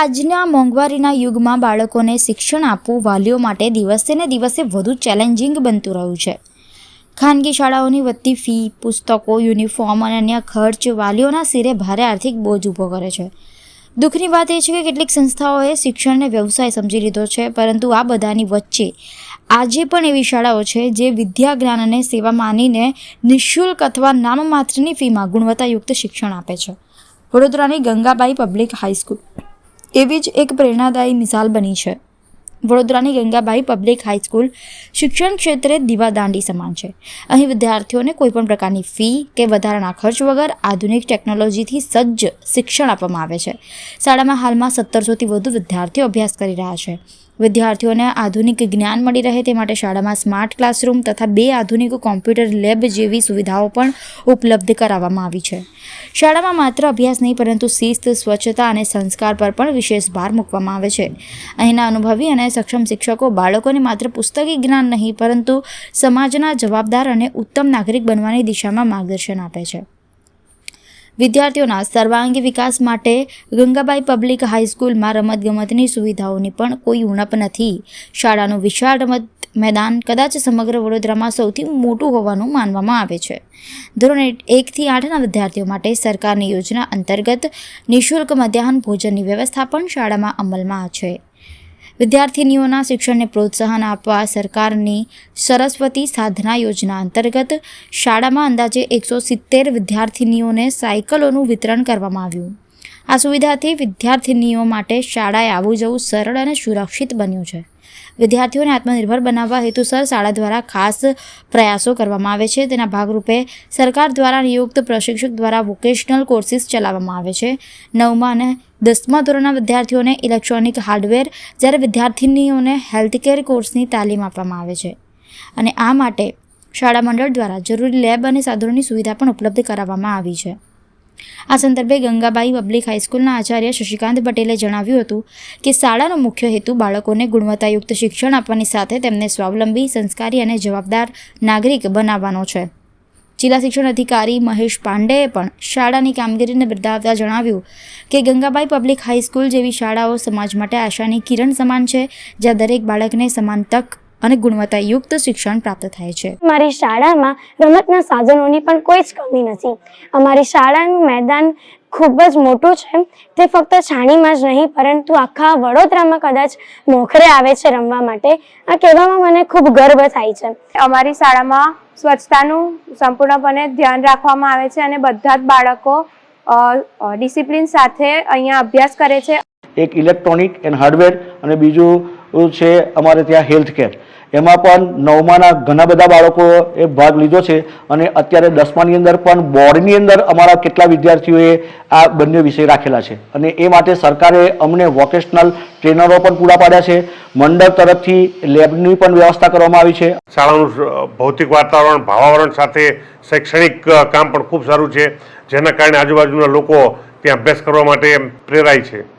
આજના મોંઘવારીના યુગમાં બાળકોને શિક્ષણ આપવું વાલીઓ માટે દિવસે ને દિવસે વધુ ચેલેન્જિંગ બનતું રહ્યું છે. ખાનગી શાળાઓની વધતી ફી પુસ્તકો યુનિફોર્મ અને અન્ય ખર્ચ વાલીઓના સિરે ભારે આર્થિક બોજ ઊભો કરે છે. દુઃખની વાત એ છે કે કેટલીક સંસ્થાઓએ શિક્ષણને વ્યવસાય સમજી લીધો છે, પરંતુ આ બધાની વચ્ચે આજે પણ એવી શાળાઓ છે જે વિદ્યા જ્ઞાન સેવા માનીને નિઃશુલ્ક અથવા નામમાત્રની ફીમાં ગુણવત્તાયુક્ત શિક્ષણ આપે છે. વડોદરાની ગંગાબાઈ પબ્લિક હાઈસ્કૂલ એવી જ એક પ્રેરણાદાયી મિસાલ બની છે. વડોદરાની ગંગાબાઈ પબ્લિક હાઈસ્કૂલ શિક્ષણ ક્ષેત્રે દીવાદાંડી સમાન છે. અહીં વિદ્યાર્થીઓને કોઈપણ પ્રકારની ફી કે વધારાના ખર્ચ વગર આધુનિક ટેકનોલોજીથી સજ્જ શિક્ષણ આપવામાં આવે છે. શાળામાં હાલમાં સત્તરસોથી વધુ વિદ્યાર્થીઓ અભ્યાસ કરી રહ્યા છે. વિદ્યાર્થીઓને આધુનિક જ્ઞાન મળી રહે તે માટે શાળામાં સ્માર્ટ ક્લાસરૂમ તથા બે આધુનિક કોમ્પ્યુટર લેબ જેવી સુવિધાઓ પણ ઉપલબ્ધ કરાવવામાં આવી છે. શાળામાં માત્ર અભ્યાસ નહીં, પરંતુ શિસ્ત, સ્વચ્છતા અને સંસ્કાર પર પણ વિશેષ ભાર મૂકવામાં આવે છે. અહીંના અનુભવી અને સક્ષમ શિક્ષકો બાળકોને માત્ર પુસ્તકી જ્ઞાન નહીં, પરંતુ સમાજના જવાબદાર અને ઉત્તમ નાગરિક બનવાની દિશામાં માર્ગદર્શન આપે છે. વિદ્યાર્થીઓના સર્વાંગી વિકાસ માટે ગંગાબાઈ પબ્લિક હાઈસ્કૂલમાં રમતગમતની સુવિધાઓની પણ કોઈ ઉણપ નથી. શાળાનું વિશાળ રમત મેદાન કદાચ સમગ્ર વડોદરામાં સૌથી મોટું હોવાનું માનવામાં આવે છે. ધોરણ એકથી આઠના વિદ્યાર્થીઓ માટે સરકારની યોજના અંતર્ગત નિઃશુલ્ક મધ્યાહન ભોજનની વ્યવસ્થા પણ શાળામાં અમલમાં છે. વિદ્યાર્થિનીઓના શિક્ષણને પ્રોત્સાહન આપવા સરકારની સરસ્વતી સાધના યોજના અંતર્ગત શાળામાં અંદાજે એકસો સિત્તેર વિદ્યાર્થિનીઓને સાયકલોનું વિતરણ કરવામાં આવ્યું. આ સુવિધાથી વિદ્યાર્થિનીઓ માટે શાળાએ આવવું જવું સરળ અને સુરક્ષિત બન્યું છે. વિદ્યાર્થીઓને આત્મનિર્ભર બનાવવા હેતુસર શાળા દ્વારા ખાસ પ્રયાસો કરવામાં આવે છે. તેના ભાગરૂપે સરકાર દ્વારા નિયુક્ત પ્રશિક્ષક દ્વારા વોકેશનલ કોર્સિસ ચલાવવામાં આવે છે. નવમા અને દસમા ધોરણના વિદ્યાર્થીઓને ઇલેક્ટ્રોનિક હાર્ડવેર જ્યારે વિદ્યાર્થીનીઓને હેલ્થકેર કોર્સની તાલીમ આપવામાં આવે છે. અને આ માટે શાળા મંડળ દ્વારા જરૂરી લેબ અને સાધનોની સુવિધા પણ ઉપલબ્ધ કરાવવામાં આવી છે. આ સંદર્ભે ગંગાબાઈ પબ્લિક હાઈસ્કૂલના આચાર્ય શશિકાંત પટેલે જણાવ્યું હતું કે શાળાનો મુખ્ય હેતુ બાળકોને ગુણવત્તાયુક્ત શિક્ષણ આપવાની સાથે તેમને સ્વાવલંબી, સંસ્કારી અને જવાબદાર નાગરિક બનાવવાનો છે. જિલ્લા શિક્ષણ અધિકારી મહેશ પાંડેએ પણ શાળાની કામગીરીને બિરદાવતા જણાવ્યું કે ગંગાબાઈ પબ્લિક હાઈસ્કૂલ જેવી શાળાઓ સમાજ માટે આશાની કિરણ સમાન છે, જ્યાં દરેક બાળકને સમાન તક અને ગુણવત્તાયુક્ત શિક્ષણ પ્રાપ્ત થાય છે. અમારી શાળામાં રમતના સાધનોની પણ કોઈ જ કમી નથી. અમારી શાળાનું મેદાન ખૂબ જ મોટું છે. તે ફક્ત છાણીમાં જ નહીં પરંતુ આખા વડોદરામાં કદાચ મોખરે આવે છે રમવા માટે. આ કહેવામાં મને ખૂબ ગર્વ થાય છે. અમારી શાળામાં સ્વચ્છતાનું સંપૂર્ણપણે ધ્યાન રાખવામાં આવે છે અને બધા જ બાળકો ડિસિપ્લિન સાથે અહીંયા અભ્યાસ કરે છે. એક ઇલેક્ટ્રોનિક એન્ડ હાર્ડવેર અને બીજું છે અમારે ત્યાં હેલ્થ કેર એમાં પણ નવમાના ઘણા બધા બાળકોએ ભાગ લીધો છે અને અત્યારે દસમાની અંદર પણ બોર્ડની અંદર અમારા કેટલા વિદ્યાર્થીઓએ આ બંને વિષય રાખેલા છે. અને એ માટે સરકારે અમને વોકેશનલ ટ્રેનરો પણ પૂરા પાડ્યા છે. મંડળ તરફથી લેબની પણ વ્યવસ્થા કરવામાં આવી છે. શાળાનું ભૌતિક વાતાવરણ, ભાવાવરણ સાથે શૈક્ષણિક કામ પણ ખૂબ સારું છે. જેના કારણે આજુબાજુના લોકો ત્યાં અભ્યાસ કરવા માટે પ્રેરાય છે.